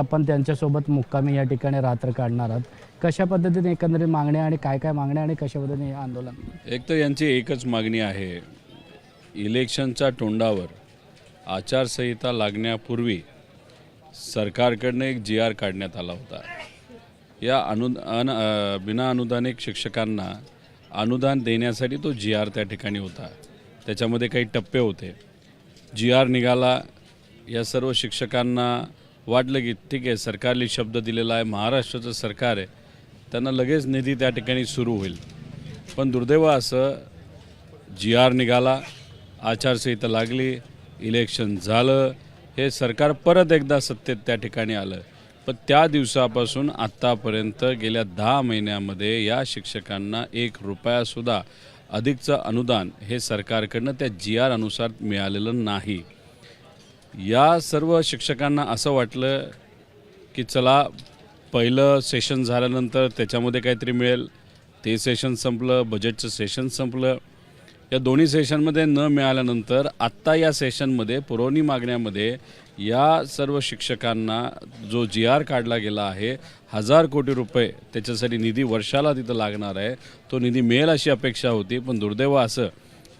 आपण त्यांच्यासोबत मुक्कामी या ठिकाणी रात्र काढणार आहात. कशा पद्धतीने एकंदरीत मागण्या आणि काय काय मागण्या आणि कशा पद्धतीने हे आंदोलन? एक तर यांची एकच मागणी आहे. इलेक्शनच्या तोंडावर आचारसंहिता लागण्यापूर्वी सरकारकडनं एक जी आर काढण्यात आला होता. या अनु अन अ, बिना अनुदानिक शिक्षकांना अनुदान देण्यासाठी तो जी आर त्या ठिकाणी होता. त्याच्यामध्ये काही टप्पे होते. जी आर निघाला. या सर्व शिक्षकांना वाटलं की ठीक आहे सरकारने शब्द दिलेला आहे महाराष्ट्राचं सरकार आहे. त्यांना लगेच निधी त्या ठिकाणी सुरू होईल. पण दुर्दैव असं जी आर निघाला आचारसंहिता लागली इलेक्शन झालं हे सरकार परत एकदा सत्तेत त्या ठिकाणी आलं. पण त्या दिवसापासून आत्तापर्यंत गेल्या दहा महिन्यामध्ये या शिक्षकांना एक रुपयासुद्धा अधिकचं अनुदान हे सरकारकडनं त्या जी आर अनुसार मिळालेलं नाही. या सर्व शिक्षकांना असं वाटलं की चला पहिलं सेशन झाल्यानंतर त्याच्यामध्ये काहीतरी मिळेल. ते सेशन संपलं बजेटचं सेशन संपलं. या दोन्ही सेशनमध्ये न मिळाल्यानंतर आत्ता या सेशनमध्ये पुरवणी मागण्यामध्ये या सर्व शिक्षकांना जो जी आर काढला गेला आहे हजार कोटी रुपये त्याच्यासाठी निधी वर्षाला तिथं लागणार आहे. तो निधी मिळेल अशी अपेक्षा होती पण दुर्दैव असं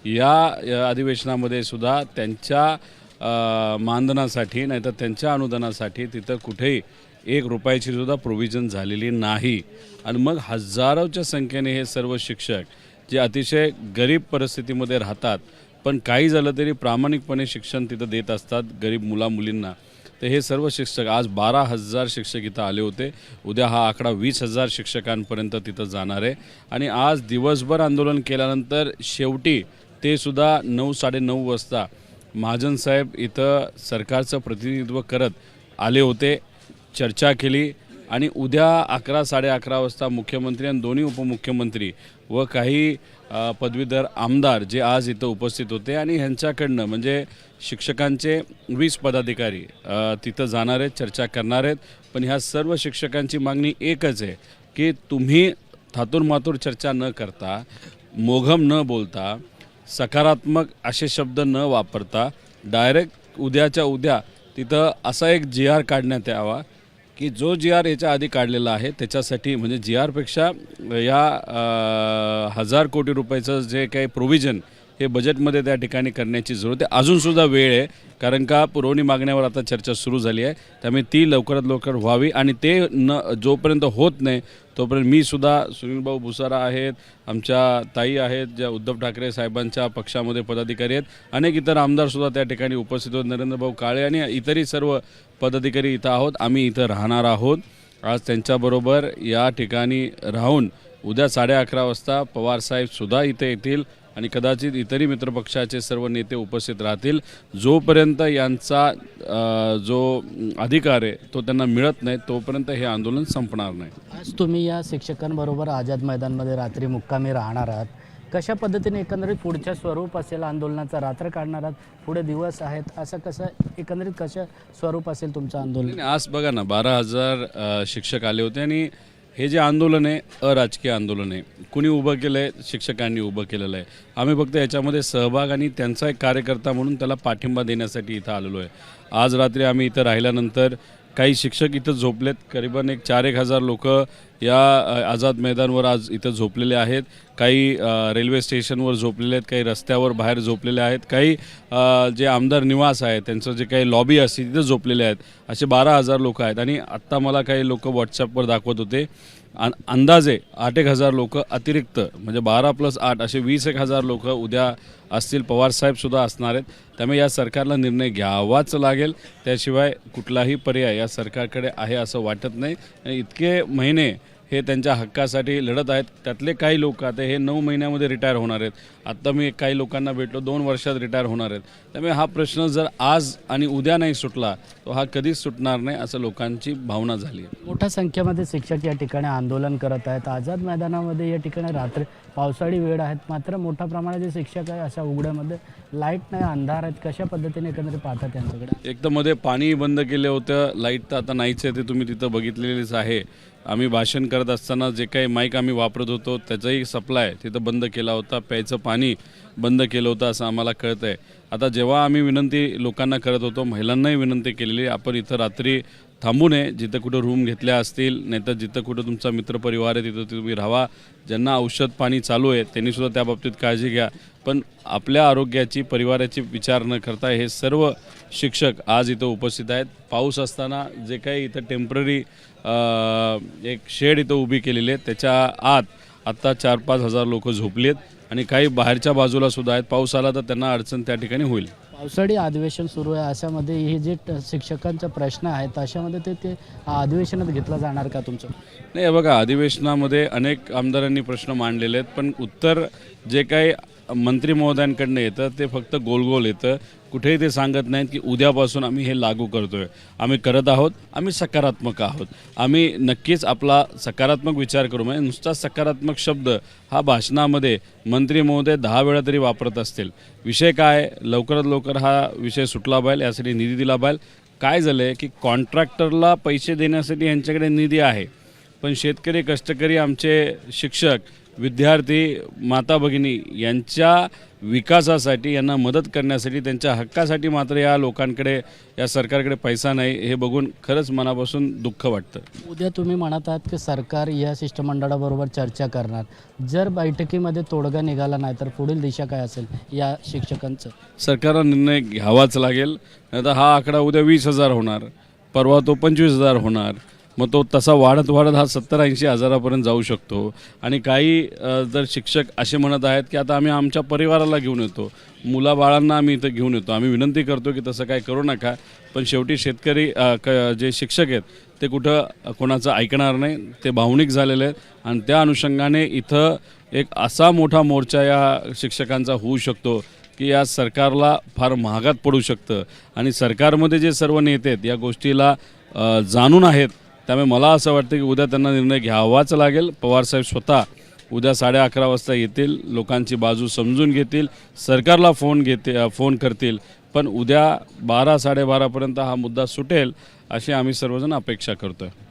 या या अधिवेशनामध्ये सुद्धा त्यांच्या मानधनासाठी नाहीतर त्यांच्या अनुदानासाठी तिथं कुठेही एक रुपयाची सुद्धा प्रोव्हिजन झालेली नाही. आणि मग हजारोच्या संख्येने हे सर्व शिक्षक जे अतिशय गरीब परिस्थितीमध्ये राहतात पण काही झालं तरी प्रामाणिकपणे शिक्षण तिथं देत असतात गरीब मुलामुलींना. तर हे सर्व शिक्षक आज बारा हजार शिक्षक इथं आले होते. उद्या हा आकडा वीस हजार शिक्षकांपर्यंत तिथं जाणार आहे. आणि आज दिवसभर आंदोलन केल्यानंतर शेवटी ते सुद्धा नऊ साडेनऊ वाजता महाजन साहेब इथं सरकारचं प्रतिनिधित्व करत आले होते चर्चा केली आणि उद्या अकरा साडे अकरा वाजता मुख्यमंत्री आणि दोन्ही उपमुख्यमंत्री व काही पदवीधर आमदार जे आज इथं उपस्थित होते आणि ह्यांच्याकडनं म्हणजे शिक्षकांचे वीस पदाधिकारी तिथं जाणार आहेत चर्चा करणार आहेत. पण ह्या सर्व शिक्षकांची मागणी एकच आहे की तुम्ही थातूर मातूर चर्चा न करता मोघम न बोलता सकारात्मक असे शब्द न वापरता डायरेक्ट उद्याच्या उद्या तिथं असा एक जी आर काढण्यात यावा की जो जी आर याच्या आधी काढलेला आहे त्याच्यासाठी म्हणजे जी आरपेक्षा या हजार कोटी रुपयाचं जे काही प्रोव्हिजन हे बजेटमध्ये त्या ठिकाणी करण्याची जरूरत आहे. अजूनसुद्धा वेळ आहे कारण का पुरवणी मागण्यावर आता चर्चा सुरू झाली आहे. त्यामुळे ती लवकरात लवकर व्हावी आणि ते न जोपर्यंत होत नाही तोपर्यंत मी सुद्धा सुनीलभाऊ भुसारा आहेत आमच्या ताई आहेत ज्या उद्धव ठाकरे साहेबांच्या पक्षामध्ये पदाधिकारी आहेत. अनेक इतर आमदारसुद्धा त्या ठिकाणी उपस्थित होत. नरेंद्रभाऊ काळे आणि इतरही सर्व पदाधिकारी इथं आहोत. आम्ही इथं राहणार आहोत. आज त्यांच्याबरोबर या ठिकाणी राहून उद्या साडे अकरा वाजता पवारसाहेबसुद्धा इथे येतील. आणि कदाचित इतरही मित्रपक्षाचे सर्व नेते उपस्थित राहतील. जोपर्यंत यांचा जो अधिकार आहे तो त्यांना मिळत नाही तोपर्यंत हे आंदोलन संपणार नाही. आज तुम्ही या शिक्षकांबरोबर आझाद मैदानमध्ये रात्री मुक्कामी राहणार आहात. कशा पद्धतीने एकंदरीत पुढच्या स्वरूप असेल आंदोलनाचा? रात्र काढणार आहात? पुढे दिवस आहेत? असं कसं एकंदरीत कसं स्वरूप असेल तुमचं आंदोलन? आज बघा ना बारा हजार शिक्षक आले होते आणि हे जे आंदोलन आहे अराजकीय आंदोलन आहे कुणी उभं केलं आहे शिक्षकांनी उभं केलेलं आहे. आम्ही फक्त याच्यामध्ये सहभाग आणि त्यांचा एक कार्यकर्ता म्हणून त्याला पाठिंबा देण्यासाठी इथं आलेलो आहे. आज रात्री आम्ही इथं राहिल्यानंतर काही शिक्षक इथं झोपलेत. करीबन एक चार एक हजार लोक या आझाद मैदानवर आज इथं झोपलेले आहेत. काही रेल्वे स्टेशनवर झोपलेले आहेत काही रस्त्यावर बाहेर झोपलेले आहेत. काही जे आमदार निवास आहे त्यांचं जे काही लॉबी असते तिथं झोपलेले आहेत. असे बारा हजार लोक आहेत. आणि आत्ता मला काही लोक व्हॉट्सअपवर दाखवत होते. अन अंदाजे आठ एक हजार लोक अतिरिक्त म्हणजे बारा प्लस आठ असे वीस एक हजार लोक उद्या असतील. पवारसाहेबसुद्धा असणार आहेत. त्यामुळे या सरकारला निर्णय घ्यावाच लागेल. त्याशिवाय कुठलाही पर्याय या सरकारकडे आहे असं वाटत नाही. आणि इतके महिने हे त्यांच्या हक्कासाठी लढत आहेत. त्यातले काही लोक आता हे नऊ महिन्यामध्ये रिटायर होणार आहेत. आत्ता मी काही लोकांना भेटलो दोन वर्षात रिटायर होणार आहेत. त्यामुळे हा प्रश्न जर आज आणि उद्या नाही सुटला तो हा कधीच सुटणार नाही असं लोकांची भावना झाली आहे. मोठ्या संख्येमध्ये शिक्षक या ठिकाणी आंदोलन करत आहेत. आझाद मैदानामध्ये या ठिकाणी रात्री पावसाळी वेळ आहेत. मात्र मोठ्या प्रमाणात जे शिक्षक आहे अशा उघड्यामध्ये लाइट नाही अंधार आहेत. कशा पद्धतीने एकंदरीत पाहतात त्यांच्याकडे एक तर मध्ये पाणी बंद केलं होतं लाइट तर आता नाहीच आहे ते तुम्ही तिथं बघितलेलीच आहे. आम्ही भाषण करत असताना जे काही माईक आम्ही वापरत होतो त्याचाही सप्लाय तिथं बंद केला होता. प्यायचं पाणी बंद केलं होतं असं आम्हाला कळतं आहे आता जेव्हा आम्ही विनंती लोकांना करत होतो महिलांनाही विनंती केलेली आपण इथं रात्री थांबू नये जिथं कुठं रूम घेतल्या असतील नाहीतर जिथं कुठं तुमचा मित्रपरिवार आहे तिथं तुम्ही राहा. ज्यांना औषध पाणी चालू आहे त्यांनीसुद्धा त्या बाबतीत काळजी घ्या. पण आपल्या आरोग्याची परिवाराची विचार न करता हे सर्व शिक्षक आज इथं उपस्थित आहेत. पाऊस असताना जे काही इथं टेंपररी एक शेड इथं उभी केलेली आहे त्याच्या आत आत्ता चार पाच हजार लोक झोपली आहेत. आणि काही बाहेरच्या बाजूला सुद्धा आहेत. पाऊस आला तर त्यांना अडचण त्या ठिकाणी होईल. पावसाळी अधिवेशन सुरू आहे. अशामध्ये हे जे शिक्षकांचा प्रश्न आहेत अशामध्ये ते ते अधिवेशनात घेतला जाणार का तुमचं? नाही बघा अधिवेशनामध्ये अनेक आमदारांनी प्रश्न मांडलेले आहेत पण उत्तर जे काही मंत्री महोदयांकडनं येतं ते फक्त गोल गोल येतं. कुठेही ते सांगत नाहीत की उद्यापासून आम्ही हे लागू करतोय. आम्ही करत आहोत आम्ही सकारात्मक आहोत. आम्ही नक्कीच आपला सकारात्मक विचार करू. म्हणजे नुसता सकारात्मक शब्द हा भाषणामध्ये मंत्री महोदय दहा वेळा तरी वापरत असतील. विषय काय? लवकरात लवकर हा विषय सुटला पाहिजे यासाठी निधी दिला पाहिजे. काय झालं आहे की कॉन्ट्रॅक्टरला पैसे देण्यासाठी यांच्याकडे निधी आहे. पण शेतकरी कष्टकरी आमचे शिक्षक विद्यार्थी माता भगिनी यांच्या विकासासाठी यांना मदत करण्यासाठी त्यांच्या हक्कासाठी मात्र या लोकांकडे या सरकारकडे पैसा नाही हे बघून खरंच मनापासून दुःख वाटतं. उद्या तुम्ही म्हणत आहात की सरकार या शिष्टमंडळाबरोबर चर्चा करणार. जर बैठकीमध्ये तोडगा निघाला नाही तर पुढील दिशा काय असेल या शिक्षकांचं? सरकारला निर्णय घ्यावाच लागेल. नाही तर हा आकडा उद्या वीस हजार होणार परवा तो पंचवीस हजार होणार. मग तो तसा वाढत वाढत हा सत्तर ऐंशी हजारापर्यंत जाऊ शकतो. आणि काही जर शिक्षक असे म्हणत आहेत की आता आम्ही आमच्या परिवाराला घेऊन येतो. मुलाबाळांना आम्ही इथं घेऊन येतो. आम्ही विनंती करतो की तसं काय करू नका. पण शेवटी शेतकरी क जे शिक्षक आहेत ते कुठं कोणाचं ऐकणार नाही. ते भावनिक झालेले आहेत. आणि त्या अनुषंगाने इथं एक असा मोठा मोर्चा या शिक्षकांचा होऊ शकतो की या सरकारला फार महागात पडू शकतं. आणि सरकारमध्ये जे सर्व नेते आहेत या गोष्टीला जाणून आहेत त्यामुळे मला असं वाटतं की उद्या त्यांना निर्णय घ्यावाच लागेल. पवारसाहेब स्वतः उद्या साडे अकरा वाजता येतील लोकांची बाजू समजून घेतील सरकारला फोन घेते फोन करतील. पण उद्या बारा साडेबारापर्यंत हा मुद्दा सुटेल अशी आम्ही सर्वजण अपेक्षा करतो आहे